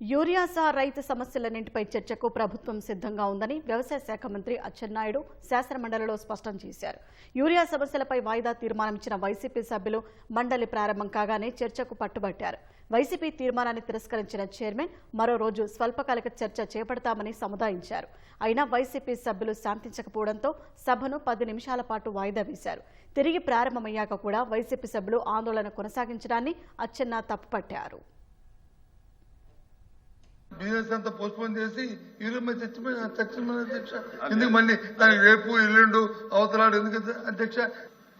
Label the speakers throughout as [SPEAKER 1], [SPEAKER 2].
[SPEAKER 1] Urea సహా రైతు సమస్యలన్నింటిపై చర్చకు ప్రభుత్వం సిద్ధంగా ఉందని వ్యవసాయ శాఖ మంత్రి అచ్చెన్నాయుడు శాసనమండలిలో స్పష్టం చేశారు. యూరియా సమస్యలపై వాయిదా తీర్మానం ఇచ్చిన వైసీపీ సభ్యులు మండలి ప్రారంభం కాగానే చర్చకు పట్టుబట్టారు. వైసీపీ తీర్మానాన్ని తిరస్కరించిన చైర్మన్ మరో రోజు స్వల్పకాలిక చర్చ చేపడతామని సముదాయించారు. అయినా వైసీపీ సభ్యులు శాంతించకపోవడంతో సభను పది నిమిషాల పాటు వాయిదా వేశారు. తిరిగి ప్రారంభమయ్యాక కూడా వైసీపీ సభ్యులు ఆందోళన కొనసాగించడాన్ని అచ్చెన్నా తప్పుపట్టారు.
[SPEAKER 2] అంతా పోస్ట్పోన్ చేసి ఈరోజు మీద చర్చ చర్చ అధ్యక్ష. ఎందుకు మళ్ళీ దానికి రేపు ఎల్లుండు అవతలాడు ఎందుకు అధ్యక్ష?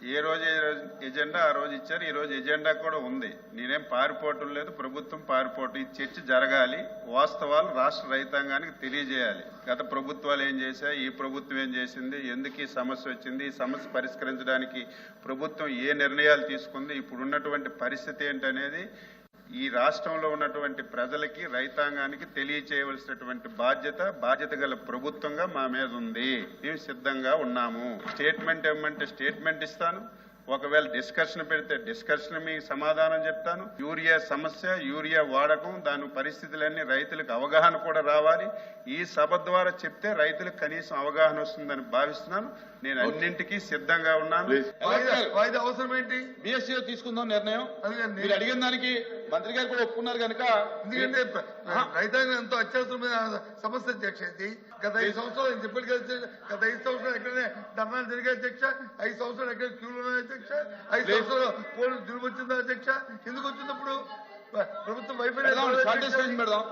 [SPEAKER 3] ఏ రోజు ఏ రోజు ఎజెండా ఆ రోజు ఇచ్చారు ఈ రోజు ఎజెండా కూడా ఉంది. నేనేం పారిపోవటం లేదు ప్రభుత్వం పారిపోవటం ఈ చర్చ జరగాలి వాస్తవాలు రాష్ట్ర రైతాంగానికి తెలియజేయాలి. గత ప్రభుత్వాలు ఏం చేశాయి ఈ ప్రభుత్వం ఏం చేసింది ఎందుకు ఈ సమస్య వచ్చింది ఈ సమస్య పరిష్కరించడానికి ప్రభుత్వం ఏ నిర్ణయాలు తీసుకుంది ఇప్పుడు ఉన్నటువంటి పరిస్థితి ఏంటనేది ఈ రాష్ట్రంలో ఉన్నటువంటి ప్రజలకి రైతాంగానికి తెలియచేయవలసినటువంటి బాధ్యత బాధ్యత గల ప్రభుత్వంగా మా మీద ఉంది. మేము సిద్ధంగా ఉన్నాము. స్టేట్మెంట్ ఇవ్వమంటే స్టేట్మెంట్ ఇస్తాను. ఒకవేళ డిస్కషన్ పెడితే డిస్కషన్ మీకు సమాధానం చెప్తాను. యూరియా సమస్య యూరియా వాడకం దాని పరిస్థితులన్నీ రైతులకు అవగాహన కూడా రావాలి. ఈ సభ ద్వారా చెప్తే రైతులకు కనీసం అవగాహన వస్తుందని భావిస్తున్నాను. నేను అన్నింటికీ సిద్ధంగా ఉన్నాను.
[SPEAKER 2] వాయిదా అవసరం ఏంటి
[SPEAKER 4] బిఎస్సీ తీసుకుందాం నిర్ణయం. మీరు అడిగిన దానికి మంత్రి గారు కూడా ఒప్పుకున్నారు కనుక
[SPEAKER 2] ఎందుకంటే రైతాంగం ఎంతో అత్యవసరమైన సమస్య అధ్యక్ష ఇది. గత ఐదు సంవత్సరాలు కదా అధ్యక్ష, గత ఐదు సంవత్సరాలు ఎక్కడనే ధర్నాలు జరిగాయి అధ్యక్ష. ఐదు సంవత్సరాలు ఎక్కడ క్యూలు ఉన్నాయి అధ్యక్ష? ఐదు సంవత్సరాలు పోలీసు వచ్చిందా అధ్యక్ష? ఎందుకు వచ్చినప్పుడు ప్రభుత్వం వైఫై
[SPEAKER 4] పెడదాం, షార్టేజ్ పెంచి పెడదాం.